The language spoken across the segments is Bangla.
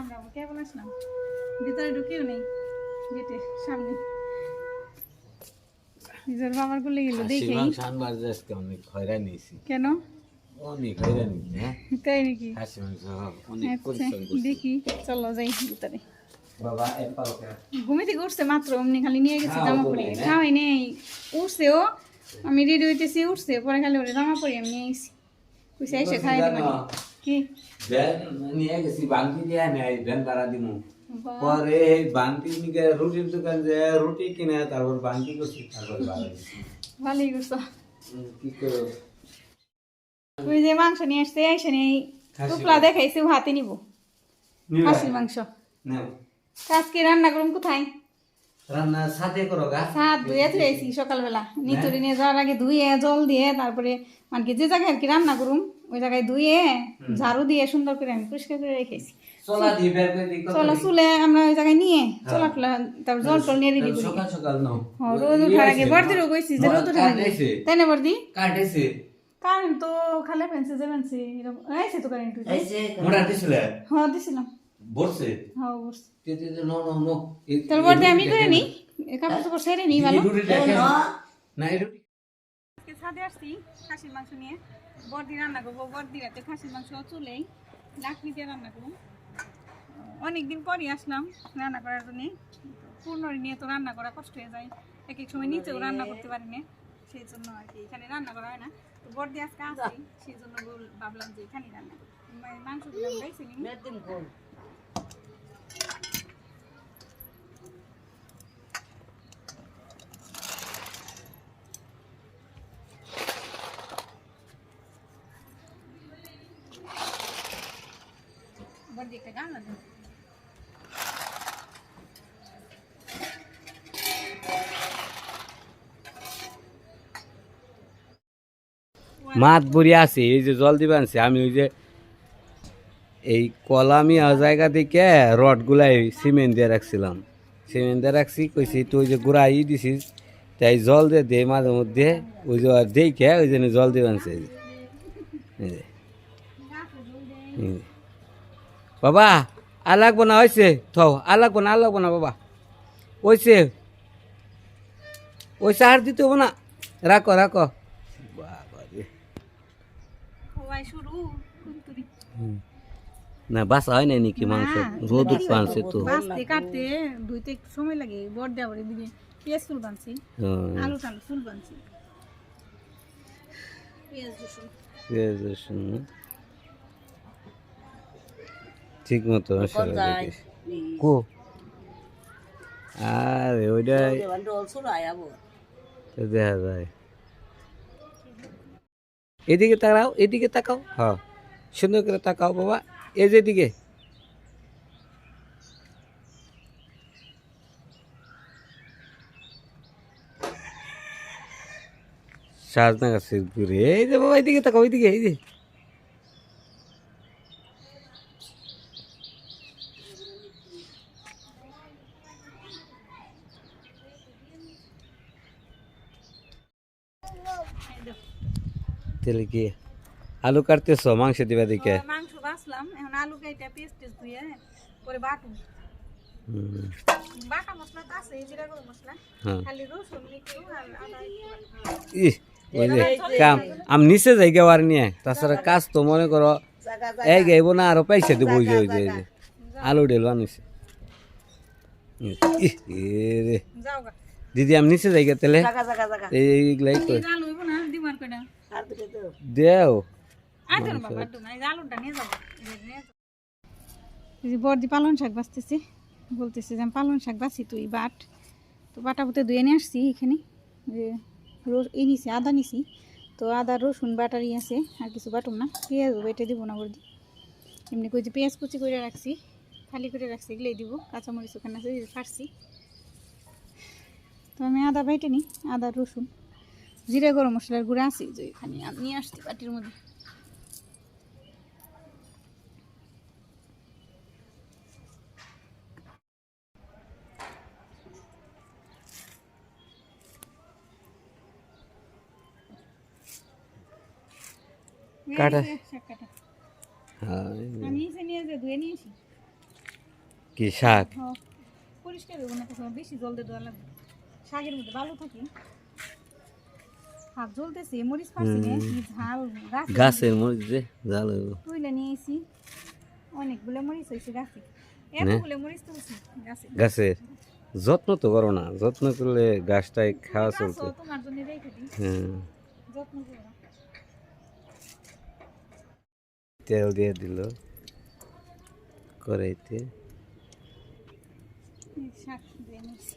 আমরা কেবল আসলাম। ভিতরে ঢুকেও নেই গেটে সামনে। নিজের বাবারগুলো গেল দেখে আজকে অনেক হয়রানি হয়েছি। কেন? অনেক হয়রানি হ্যাঁ? তাই নাকি? আচ্ছা দেখি চলো যাই ভিতরে। পালকে ঘুমিতে উঠছে মাত্র অমনি খালি নিয়ে গেছে জামা পরে? খাওয়াই নেই। উঠছে ও আমি রেডি হইতেছি উঠছে পরে খালি ওরে জামা পরে আমি নিয়ে এসেছি এসে খাই দিবেন কি? ভ্যান নিয়ে গেছি বাংতি দিয়ে নেয় ভ্যান ভাড়া দিমু। বাহ, পরে বাংতি নিকে রুটির দোকান যে রুটি কিনে তারপর বাংতি করছি তারপর ভালোই করছ। কি করো ওই যে মাংস নিয়ে আসছে এসে নেই খাসি টুকলা দেখাইছে হাতে নিব। নিবা? খাসির মাংস। আজকে রান্না করুন কোথায়? রান্না সাথে করো গা। হাত ধুয়ে সকালবেলা। নিতুরি নিয়ে যাওয়ার আগে ধুয়ে জল দিয়ে তারপরে মানে কি যে জায়গায় আর কি রান্না করুম ওই জায়গায় ধুয়ে ঝাড়ু দিয়ে সুন্দর করে আমি পরিষ্কার করে রেখেছি। চলা দিয়ে বের করে দিই কত চলো আমরা ওই জায়গায় নিয়ে চলা টলা তারপর জল টল নিয়ে রেডি করি। সকাল সকাল নাও। ও, রোদ উঠার আগে বর্দিরও কইছি যে রোদ উঠার আগে তাই না বর্দি? কাটেছে। কারেন্ট তো খালে ফেনছে যে ফেনছে এরকম। আইছে তো কারেন্ট মোটা দিছিলে? হ্যাঁ দিছিলাম। হ্যাঁ অবশ্যই তে তে তে, নো নো নো এই- আমি করে নিই কাপড় চোপড় সেরে নিই ভালো? না ছাদে আসছি খাসির মাংস নিয়ে। বর্দি রান্না করব বর্দি রাতে খাসির মাংস চুলেই লাকড়ি দিয়ে রান্না করব। অনেকদিন পরই আসলাম রান্না করার জন্য। পূর্ণরি নিয়ে তো রান্না করা কষ্ট হয়ে যায়। এক এক সময় নিচেও রান্না করতে পারি না সেই জন্য আর কি এখানে রান্না করা হয় না। তো বর্দি আজকে আসছি সেই জন্য বল- ভাবলাম যে এখানে রান্না করি। মাত বুড়ি আছে এই যে জল দিবে আনছে আমি ওই যে এই কলামি জায়গা থেকে রড গুলাই সিমেন্ট দিয়ে রাখছিলাম। সিমেন্ট দিয়ে রাখছি কইছি তুই ওই যে গুড়া ই দিছিস তাই জল দিয়ে দে মাঝে মধ্যে ওই যে দেখে ওই জন্য জল দিবে আনছে। এই যে। বাবা আর লাগবো না হয়েছে থও আর লাগবো না আর লাগবো না বাবা। ওইছে ওইসে আর দিতে হব না। রাখো রাখো। বাবা রে হওয়াই শুরু কুন্তুরি। না বাসা হয় না নাকি মাংস? রোদ পানছে তো। কাটতে একটু সময় লাগে বড় দেওয়ার এদিকে পেঁয়াজ ফুল বানছি হ্যাঁ, আলু টালু ফুল বানছি। পেঁয়াজ রসুন। পেঁয়াজ রসুন? ঠিক মতো কো? আরে ওইটাই দেখা যায়। এদিকে তাকাও এদিকে তাকাও। হ্যাঁ সুন্দর করে তাকাও বাবা। এই যে দিকে সাজনা গাছের ঘুরে এই যে বাবা এইদিকে তাকাও এইদিকে এই যে। তাহলে কি আলু কাটতেছো মাংস দিবা দিকে মাংস বাছলাম এখন আলু কেটে পেঁয়াজ টেস্ট ধুয়ে পরে বাটু হুম, বাটা মশলা তো আছে জিরা গরম মশলা। হ্যাঁ। খালি রসুন একটু আর আদা একটু ইহ, ওই যে কাম আমি নিচে যাই গেওয়ার নিয়ে তাছাড়া কাজ তো মনে করো এই গাইব না আরও পয়সা দেবো ওই যে ওই যে ওই যে। আলু ডেল আনিস রে। যাও গা। দিদি আমি নিচে যাই গে তাহলে। এইগুলাই দেও। বর্দি পালন শাক বাঁচতেছে। বলতেছে যে পালন শাক বাছি তুই বাট। তো বাটা বুতে ধুয়ে নিয়ে আসছি এখানে। এই নিছি আদা নিছি। তো আদা রসুন বাটারই আছে আর কিছু বাটুম না। পেঁয়াজ বেটে দিব না বর্দি এমনি কই যে পেঁয়াজ কুচি করে রাখছি খালি করে রাখছি এগুলোই দিব। কাঁচামরিচ ওখানে আছে ফাটছি। তো আমি আদা বেটে নিই আদা রসুন জিরে গরম মশলার গুঁড়া আছে যে এখানে নিয়ে আসছি বাটির মধ্যে। কাটা। কি শাক? পরিষ্কার বেশি জল দিয়ে দেওয়া লাগবে। শাকের মধ্যে ভালো থাকে। হাত জ্বলতেছে মরিচ পাচ্ছি না কি ঝাল গাছের মরিচ যে জাল হইব। তুইলে নিয়ে এসি অনেকগুলো মরিচ হয়েছে গাছে। এতগুলো মরিচ তুলছি গাছে। গাছের যত্ন তো করো না যত্ন করলে গাছটাই খাওয়া চলছে। তোমার জন্য রেখে দিই হ্যাঁ। যত্ন করো। তেল দিয়ে দিল। কড়াইতে। শাক ধুয়ে নিয়েছি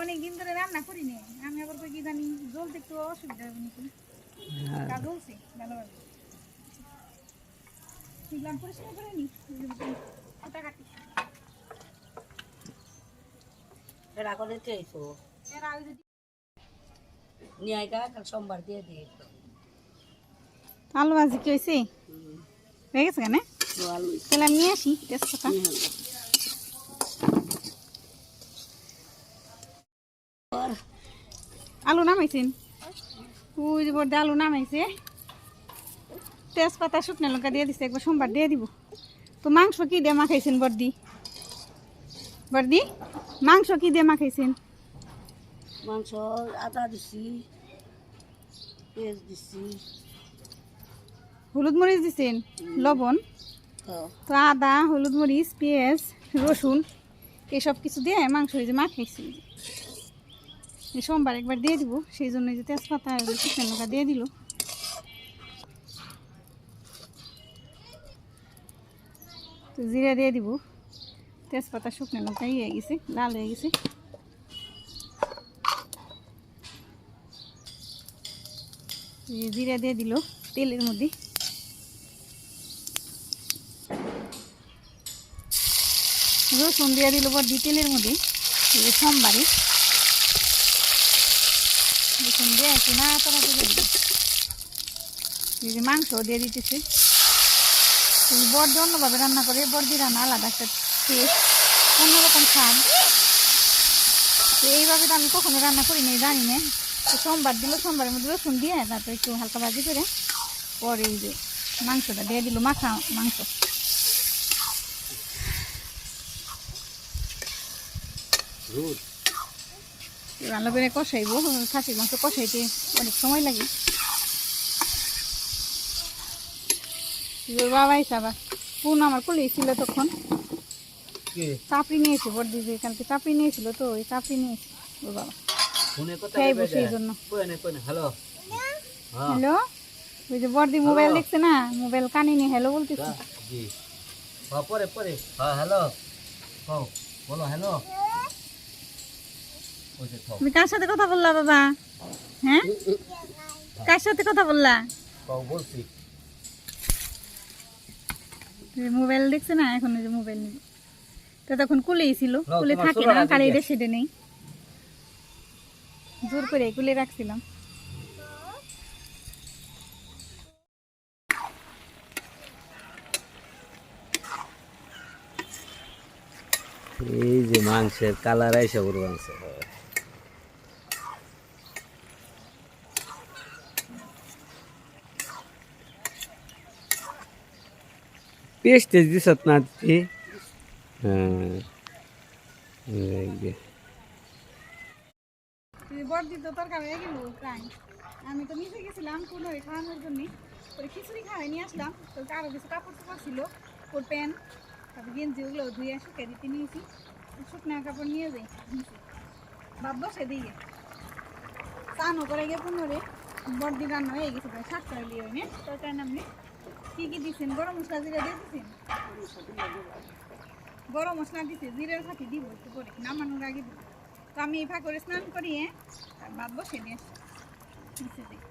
অনেক দিন ধরে রান্না করি নি আমি আবার কই কি জানি একটু অসুবিধা হবে নাকি? তা জ্বলছে ভালোভাবে। শিখলাম পরিষ্কার করে নি? ওটা কাটি এরা করে চেয়েছো এর যদি নিয়ে আইগা কাল সোমবার দিয়ে দিয়ে আলু ভাজি কি হয়েছে হয়ে গেছে কেন? আলু। তাহলে আমি নিয়ে আসি তেজপাতা আলু নামাইছেন? ওই যে বড় আলু নামাইছে। তেজপাতা শুকনো লঙ্কা দিয়ে দিছে একবার সোমবার দিয়ে দিব। তো মাংস কি দিয়ে মাখাইছেন বর্দি বর্দি মাংস কি দিয়ে মাখাইছেন? মাংস আদা দিছি পেঁয়াজ দিছি। হলুদ মরিচ দিছেন? লবণ? তো আদা হলুদ মরিচ পেঁয়াজ রসুন এসব কিছু দিয়ে মাংস যে মাখাইছি। সোমবার একবার দিয়ে দিব, সেই জন্য যে তেজপাতা আর দিয়ে দিল। জিরা দিয়ে দিব। তেজপাতা, শুকনো লঙ্কা ইয়ে গেছে, লাল হয়ে গেছে। জিরা দিয়ে দিল তেলের মধ্যে। রসুন দিয়ে দিল বড় তেলের মধ্যে। সোমবারে রসুন দিয়ে একটু না তাড়াতাড়ি দিয়ে দিল মাংস দিয়ে দিতেছে। বড় অন্যভাবে রান্না করে বড়দি রান্না আলাদা একটা টেস্ট অন্যরকম স্বাদ। এইভাবে তো আমি কখনো রান্না করি নাই, জানি না সোমবার দিল, সোমবারের মধ্যে রসুন দিয়ে তারপর একটু হালকা ভাজি করে পরে এই যে মাংসটা দিয়ে দিল, মাখা মাংস। ভালো করে কষাইবো খাসির মাংস কষাইতে অনেক সময় লাগে। বাবা হিসাবা পুন আমার কোলেই ছিল তখন। চাপড়ি নিয়েছে বড় দিদি কালকে চাপড়ি নিয়েছিল তো ওই চাপড়ি নিয়েছে। ওর বাবা। খাইবো সেই জন্য। হ্যালো? হ্যালো? ওই যে বড়দি মোবাইল দেখছে না মোবাইল কানে নিয়ে হ্যালো বলতেছে। হ্যাঁ পরে পরে। হ্যাঁ হ্যালো? বলো হ্যালো? তুমি কার সাথে কথা বললা বাবা? হ্যাঁ? কার সাথে কথা বললা? বলছি। মোবাইল দেখছে না? এখন ওই যে মোবাইল তো তখন কুলেই ছিল। কুলে থাকে না কার। এডে সেডে নেই। জোর করে কুলে রাখছিলাম। এই যে মাংসের কালার আইসা গরু মাংস না দিদি হ্যাঁ এই যে। বড়দি তো তরকারি হয়ে গেল প্রায় আমি তো নিচে গেছিলাম কোনো খাওয়ানোর জন্য ওই খিচুড়ি খাওয়াই নিয়ে আসলাম তো আরও কিছু কাপড় চোপড় ছিল ওর প্যান্ট তারপর গেঞ্জি ওগুলো ধুয়ে শুকিয়ে দিতে নিয়েছি শুকনো কাপড় নিয়ে যাই। ভাত বসে দিয়ে চানও করে গিয়ে পুনরে বড়দি রান্না হয়ে গেছে প্রায় সাতটা না তরকারি নামনি কী কী দিচ্ছেন গরম মশলা জিরা দিয়ে দিচ্ছেন গরম মশলা দিচ্ছে জিরের সাথে দিব একটু করে নামানোর আগে দিব। তো আমি এই করে স্নান করিয়ে আর ভাত বসে দিয়ে দিয়ে।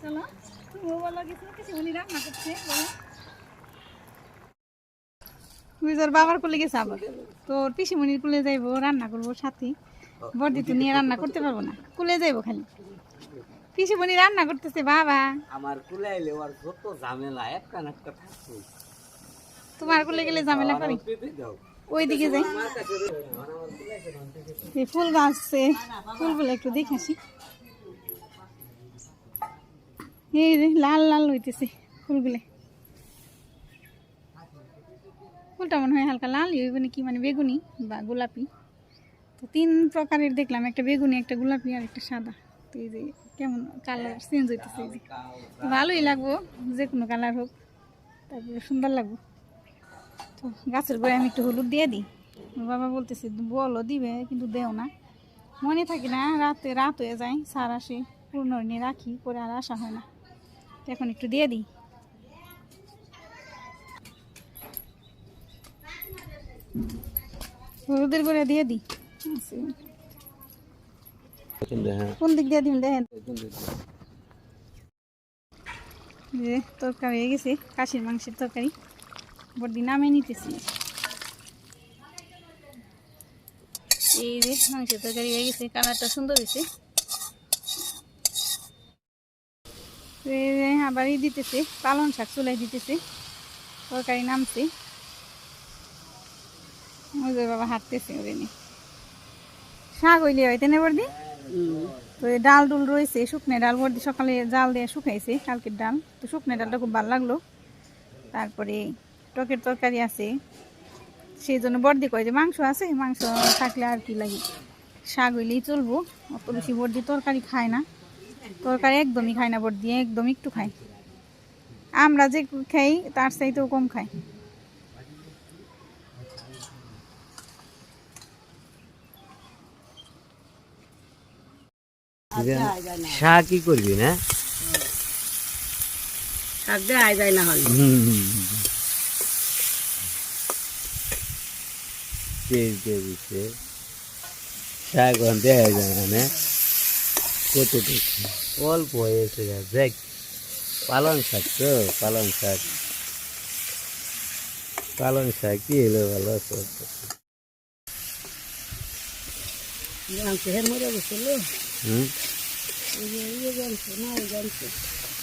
চলো, তুমিও বলো কিছু কিছু উনি রান্না করছে, বলো। তুই তোর বাবার কোলে গেছে আবার। তোর পিসিমণির কুলে যাইবো, রান্না করব সাথে। বর্দি তো নিয়ে রান্না করতে পারব না। কুলে যাইবো খালি। পিসিমণি রান্না করতেছে বাবা। আমার কুলাইলে ওর যত ঝামেলা একটা না একটা থাকতো তোমার কুলে গেলে ঝামেলা করি? পেঁপে দাও। ওইদিকে যাই। এই ফুল গাছ আছে। ফুলগুলো একটু দেখে আসি। এই রে লাল লাল হইতেছে ফুলগুলো। ফুলটা মনে হয় হালকা লাল হইব নাকি মানে বেগুনি বা গোলাপি। তো তিন প্রকারের দেখলাম একটা বেগুনি একটা গোলাপি আর একটা সাদা। তো এই যে কেমন কালার চেঞ্জ হইতেছে ভালোই লাগবো, যে কোনো কালার হোক, তারপরে সুন্দর লাগবো। তো গাছের গোড়ায় আমি একটু হলুদ দিয়ে দিই। বাবা বলতেছে বলো দিবে, কিন্তু দেও না। মনে থাকি না, রাতে রাত হয়ে যায়, সার আসে, পূর্ণ নিয়ে রাখি, পরে আর আসা হয় না। এখন একটু দিয়ে দিই। হলুদের করে দিয়ে দিই। কোন দিক দিয়ে দিন দেখেন। যে তরকারি হয়ে গেছে কাশির মাংসের তরকারি। বড়দি নামে নিতেছি। এই যে মাংসের তরকারি হয়ে গেছে কালারটা সুন্দর হয়েছে। যে আবারই দিতেছে পালং শাক চুলাই দিতেছে। তরকারি নামছে। বাবা হাঁটতেছে ওরে শাক হইলে হইতে না বর্দি তো এই ডাল ডুল রয়েছে, শুকনো ডাল, বর্দি সকালে জাল দিয়ে শুকাইছে, কালকের ডাল। তো শুকনো ডালটা খুব ভালো লাগল। তারপরে টকের তরকারি আছে, সেই জন্য বর্দি কয় যে মাংস আছে, মাংস থাকলে আর কি লাগে। শাক হইলেই চলবো, অত বেশি বর্দি তরকারি খায় না। তরকারি একদমই খায় না, বর্দি একদম একটু খায়। আমরা যে খাই, তার চাইতেও কম খায়। শাক কি করবি না? শাক দেওয়া যায় না হলে। তেল দিয়ে দিচ্ছে শাক এখন দেখা যায় না কত দেখছি অল্প হয়েছে দেখ। পালং শাক তো পালং শাক। পালং শাক কি এলো ভালো সব হুম?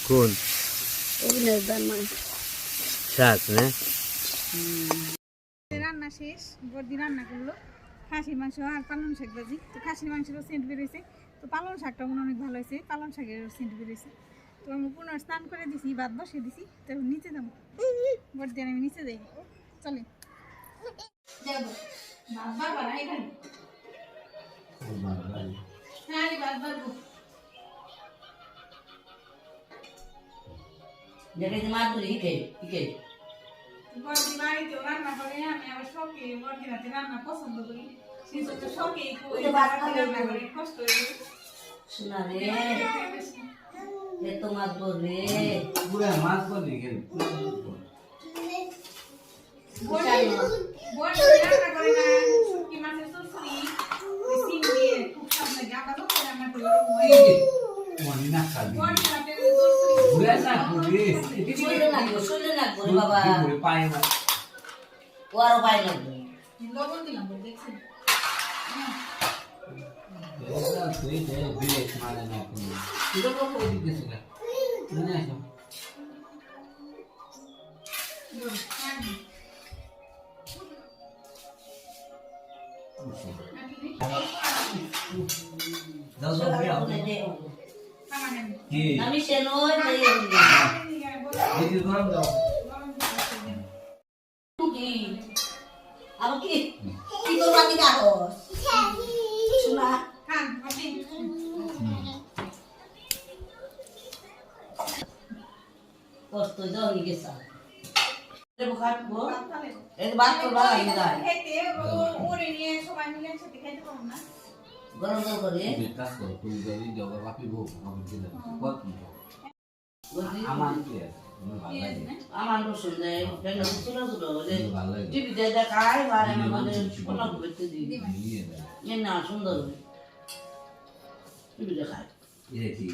কোন? শাক না? রান্না শেষ বর্দি রান্না করল। খাসির মাংস আর পালং শাক ভাজি। তো খাসির মাংসেরও সেন্ট বেরোয়েছে তো পালং শাকটা মনে অনেক ভালো হয়েছে। পালং শাকেরও সেন্ট বেরোয়েছে তো আমি পুনর স্নান করে দিছি ভাত বসিয়ে দিছি। তো নিচে যাব। বর্দি আর আমি নিচে যাই। চলে। হ্যাঁ ভাত বাড়বো মাছ ধরে ইকে ইকে বর্দি বাড়িতেও রান্না করে আমি আবার শখে বর্দি রাতে রান্না পছন্দ করি সেই জন্য শখে ওই যে ভাত খাবে রান্না করে কষ্ট শোনা রে এ মাছ ধরে পুরা মাছ বলি গেল রান্না করে না শুটকি মাছের চচ্চড়ি ওই সিম দিয়ে খুব স্বাদ লাগে আবার তো করে আমার তো গরম হয়ে বর্দি রাতে আমি সে নয় কি আবার কি কি করবা কি দেখো শোনা কষ্ট যাওনি গেছে বাদ করবা লাগে যায় খেতে ওরে নিয়ে সবাই মিলে খেতে পারব না গরম জল করে। আমার রসুন দেয় কেন ছোট ছোট যে টিভিতে দেখায় আর আমাদের ফটো করতে দিই। এ না সুন্দর হবে। টিভি দেখায়। কি?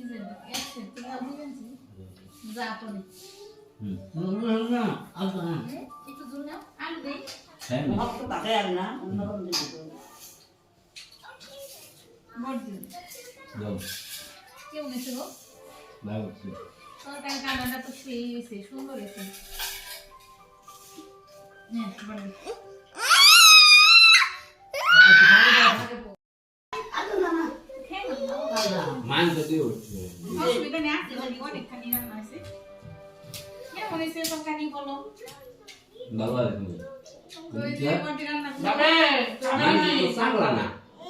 যে একসাথে দিবেন যা পরে একটু জোর না আলু দেই ভক্ত তাকে আর না অন্যরকম দিতে বর্দি কেমন এসে গো তরকারি কালারটা তো সেই হয়েছে সুন্দর হয়েছে হ্যাঁ বলে খেয়ে নাও। মাংস দিয়ে উঠছে অসুবিধা নেই আসতে পারি অনেকখানি রান্না আছে কেমন হয়েছে তরকারি বলো এই যে বর্দি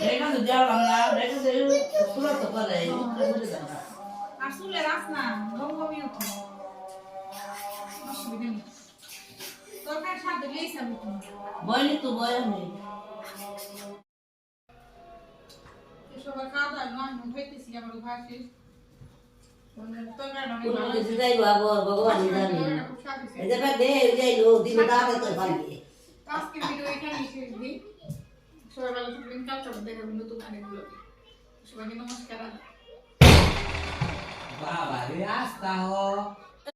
রেখা তো দেওয়ালাম না রেখা তো তো করে আর শুলে রাস না গমগমি উঠে। অসুবিধা নেই। তরকারি স্বাদ দিলেই সাবি বয়নি তো বয় নেই। সবার খাওয়া দাওয়া নয় নুন আমার ঘর শেষ। ভগবান জানি খুব স্বাদ হয়েছে এই যে দে যাইলো দিন দাঁড়াতে তো পারবি আজকের ভিডিও এখানেই শেষ দিই সবাই ভালো থাকবেন কালকে আবার দেখা হবে নতুন আরেক ব্লগে সবাইকে নমস্কার বাবা রে আস্তা হ